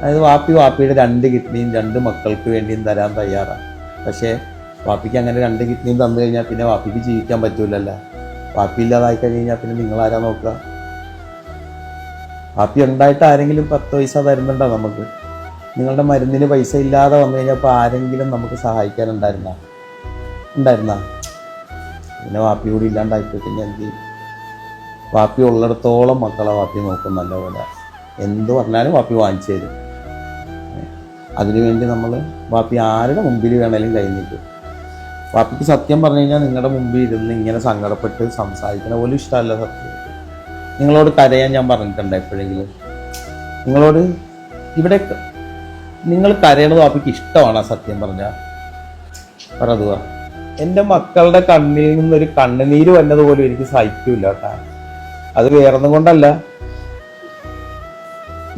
അതായത് വാപ്പി വാപ്പിയുടെ രണ്ട് കിഡ്നിയും രണ്ട് മക്കൾക്ക് വേണ്ടിയും തരാൻ തയ്യാറാണ്. പക്ഷേ വാപ്പിക്ക് അങ്ങനെ രണ്ട് കിഡ്നിയും തന്നു കഴിഞ്ഞാൽ പിന്നെ വാപ്പിക്ക് ജീവിക്കാൻ പറ്റൂലല്ല. വാപ്പി ഇല്ലാതായി കഴിഞ്ഞ് കഴിഞ്ഞാൽ പിന്നെ നിങ്ങളാരാ നോക്കുക? വാപ്പി ഉണ്ടായിട്ട് ആരെങ്കിലും പത്ത് പൈസ തരുന്നുണ്ടോ നമുക്ക്? നിങ്ങളുടെ മരുന്നിന് പൈസ ഇല്ലാതെ വന്നു കഴിഞ്ഞാൽ അപ്പോൾ ആരെങ്കിലും നമുക്ക് സഹായിക്കാനുണ്ടായിരുന്ന? ഉണ്ടായിരുന്ന? പിന്നെ വാപ്പി കൂടി ഇല്ലാണ്ടായിപ്പോയി. പിന്നെ എന്ത് ചെയ്യും? വാപ്പി ഉള്ളിടത്തോളം മക്കളെ വാപ്പി നോക്കും നല്ലപോലെ. എന്ത് പറഞ്ഞാലും വാപ്പി വാങ്ങിച്ചു തരും. അതിനുവേണ്ടി നമ്മൾ വാപ്പി ആരുടെ മുമ്പിൽ വേണേലും കൈ നീട്ടും. വാപ്പിക്ക് സത്യം പറഞ്ഞു കഴിഞ്ഞാൽ നിങ്ങളുടെ മുമ്പിൽ ഇരുന്ന് ഇങ്ങനെ സങ്കടപ്പെട്ട് സംസാരിക്കണ പോലും ഇഷ്ടമല്ല സത്യം. നിങ്ങളോട് കരയാൻ ഞാൻ പറഞ്ഞിട്ടുണ്ട് എപ്പോഴെങ്കിലും? നിങ്ങളോട് ഇവിടെ നിങ്ങൾ കരയണത് വാപ്പിക്ക് ഇഷ്ടമാണ് സത്യം പറഞ്ഞാൽ പറതുക എന്റെ മക്കളുടെ കണ്ണിൽ നിന്നൊരു കണ്ണുനീര് വന്നത് പോലും എനിക്ക് സഹിക്കില്ല കേട്ടാ. അത് വേറൊന്നും കൊണ്ടല്ല.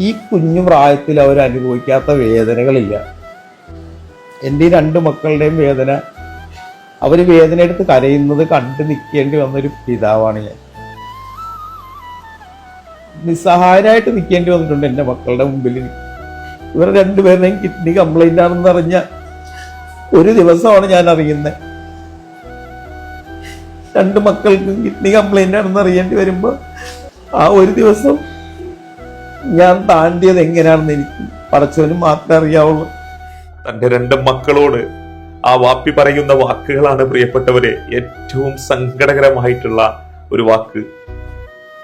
ഈ കുഞ്ഞു പ്രായത്തിൽ അവർ അനുഭവിക്കാത്ത വേദനകളില്ല. എന്റെ ഈ രണ്ട് മക്കളുടെയും വേദന അവർ വേദന എടുത്ത് കരയുന്നത് കണ്ടു നിൽക്കേണ്ടി വന്നൊരു പിതാവാണ് ഞാൻ. നിസ്സഹായരായിട്ട് നിൽക്കേണ്ടി വന്നിട്ടുണ്ട് എന്റെ മക്കളുടെ മുമ്പിൽ. ഇവർ രണ്ടുപേരുടെയും കിഡ്നി കംപ്ലൈന്റ് ആണെന്ന് അറിഞ്ഞ ഒരു ദിവസമാണ് ഞാൻ അറിയുന്നത്. രണ്ട് മക്കൾക്കും കിഡ്നി കംപ്ലൈന്റ് ആണെന്ന് അറിയേണ്ടി വരുമ്പോൾ ആ ഒരു ദിവസം ഞാൻ താണ്ടിയത് എങ്ങനെയാണെന്ന് എനിക്ക് പടച്ചവന് മാത്രമേ അറിയാവുള്ളൂ. തന്റെ രണ്ട് മക്കളോട് ആ വാപ്പി പറയുന്ന വാക്കുകളാണ് പ്രിയപ്പെട്ടവരെ ഏറ്റവും സങ്കടകരമായിട്ടുള്ള ഒരു വാക്ക്.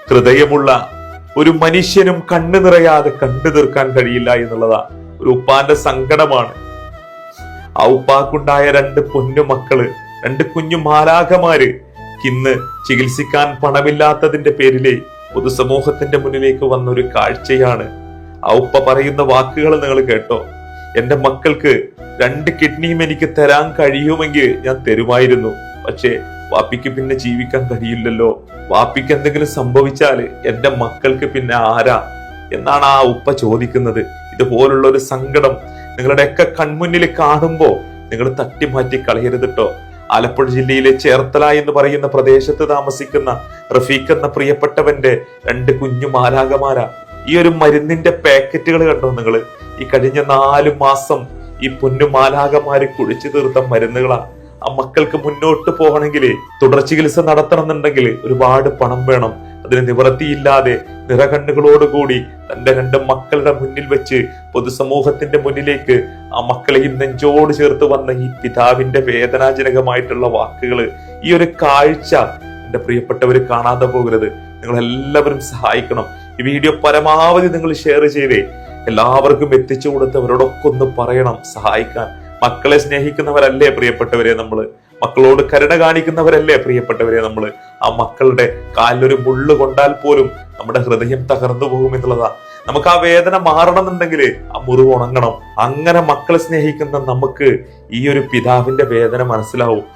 ഹൃദയമുള്ള ഒരു മനുഷ്യനും കണ്ണു നിറയാതെ കണ്ടു തീർക്കാൻ കഴിയില്ല എന്നുള്ളതാ ഒരു ഉപ്പാന്റെ സങ്കടമാണ്. ആ ഉപ്പാക്കുണ്ടായ രണ്ട് പൊന്നു മക്കൾ രണ്ട് കുഞ്ഞു മാലാഖമാര് ഇന്ന് ചികിത്സിക്കാൻ പണമില്ലാത്തതിന്റെ പേരിലെ പൊതുസമൂഹത്തിന്റെ മുന്നിലേക്ക് വന്ന ഒരു കാഴ്ചയാണ്. ആ ഉപ്പ പറയുന്ന വാക്കുകൾ നിങ്ങൾ കേട്ടോ? എന്റെ മക്കൾക്ക് രണ്ട് കിഡ്നിയും എനിക്ക് തരാൻ കഴിയുമെങ്കിൽ ഞാൻ തരുമായിരുന്നു. പക്ഷേ വാപ്പിക്ക് പിന്നെ ജീവിക്കാൻ കഴിയില്ലല്ലോ. വാപ്പിക്ക് എന്തെങ്കിലും സംഭവിച്ചാൽ എന്റെ മക്കൾക്ക് പിന്നെ ആരാ? എന്നാണ് ആ ഉപ്പ ചോദിക്കുന്നത്. ഇതുപോലുള്ള ഒരു സങ്കടം നിങ്ങളുടെയൊക്കെ കൺമുന്നിൽ കാണുമ്പോൾ നിങ്ങൾ തട്ടിമാറ്റി കളയരുത് ട്ടോ ആലപ്പുഴ ജില്ലയിലെ ചേർത്തല എന്ന് പറയുന്ന പ്രദേശത്ത് താമസിക്കുന്ന റഫീഖ് എന്ന പ്രിയപ്പെട്ടവന്റെ രണ്ട് കുഞ്ഞു മാലാകമാര ഈ ഒരു മരുന്നിന്റെ പാക്കറ്റുകൾ കണ്ടോ നിങ്ങൾ ഈ കഴിഞ്ഞ നാലു മാസം ഈ പൊന്നു മാലാകമാര് കുഴിച്ചു തീർത്ത മരുന്നുകളാ. ആ മക്കൾക്ക് മുന്നോട്ട് പോകണമെങ്കിൽ തുടർ ചികിത്സ നടത്തണമെന്നുണ്ടെങ്കിൽ ഒരുപാട് പണം വേണം. അതിന് നിവൃത്തിയില്ലാതെ നിറകണ്ണുകളോടുകൂടി തന്റെ രണ്ട് മക്കളുടെ മുന്നിൽ വെച്ച് പൊതുസമൂഹത്തിന്റെ മുന്നിലേക്ക് ആ മക്കളെയും നെഞ്ചോട് ചേർത്ത് വന്ന ഈ പിതാവിന്റെ വേദനാജനകമായിട്ടുള്ള വാക്കുകൾ ഈ ഒരു കാഴ്ച എന്റെ പ്രിയപ്പെട്ടവർ കാണാതെ പോകരുത്. നിങ്ങൾ എല്ലാവരും സഹായിക്കണം. ഈ വീഡിയോ പരമാവധി നിങ്ങൾ ഷെയർ ചെയ്തേ. എല്ലാവർക്കും എത്തിച്ചു കൊടുത്തവരോടൊക്കെ ഒന്ന് പറയണം സഹായിക്കാൻ. മക്കളെ സ്നേഹിക്കുന്നവരല്ലേ പ്രിയപ്പെട്ടവരെ നമ്മൾ മക്കളോട് കരുണ കാണിക്കുന്നവരല്ലേ പ്രിയപ്പെട്ടവരെ നമ്മൾ ആ മക്കളുടെ കാലിലൊരു മുള്ളു കൊണ്ടാൽ പോലും നമ്മുടെ ഹൃദയം തകർന്നു പോകും എന്നുള്ളതാ നമുക്ക് ആ വേദന മാറണമെന്നുണ്ടെങ്കിൽ ആ മുറിവ് ഉണങ്ങണം. അങ്ങനെ മക്കളെ സ്നേഹിക്കുന്ന നമുക്ക് ഈ ഒരു പിതാവിന്റെ വേദന മനസ്സിലാവും.